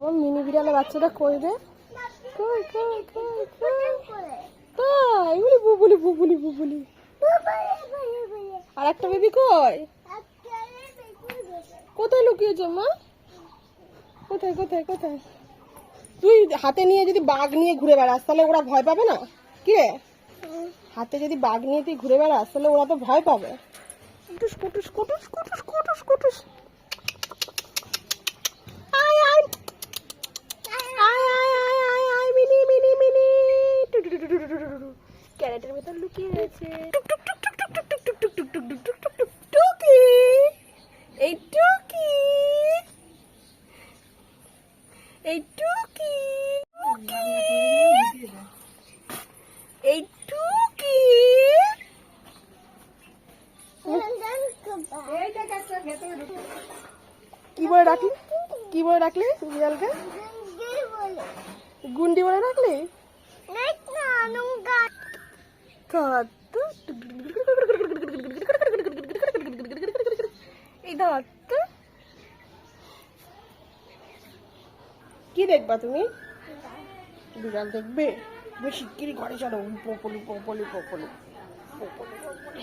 আমার মিনি বিড়ালে বাচ্চাটা বলি বুবুলি বুবুলি বুবুলি। আর একটা বেবি কই? কোথায় লুকিয়েছো, মা? কোথায় কোথায় কোথায়? তুই হাতে নিয়ে যদি বাঘ নিয়ে ঘুরে বেড়াস, তাহলে ওরা ভয় পাবে না? কি হাতে যদি বাঘ নিয়ে তুই ঘুরে বেড়াস, তাহলে ওরা তো ভয় পাবে। কুটুস কুটুস কুটুস কুটুস কুটুস কুটুস। ক্যারেটের ভেতর লুকিয়ে রয়েছে এই এই কি বলে রাখলি কি গুন্ডি বলে রাখলি কি দেখবা তুমি? বিড়াল দেখবে? বেশি শিগগিরই ঘরে চলো। পপলি পপলি পপলি পপলি পপলি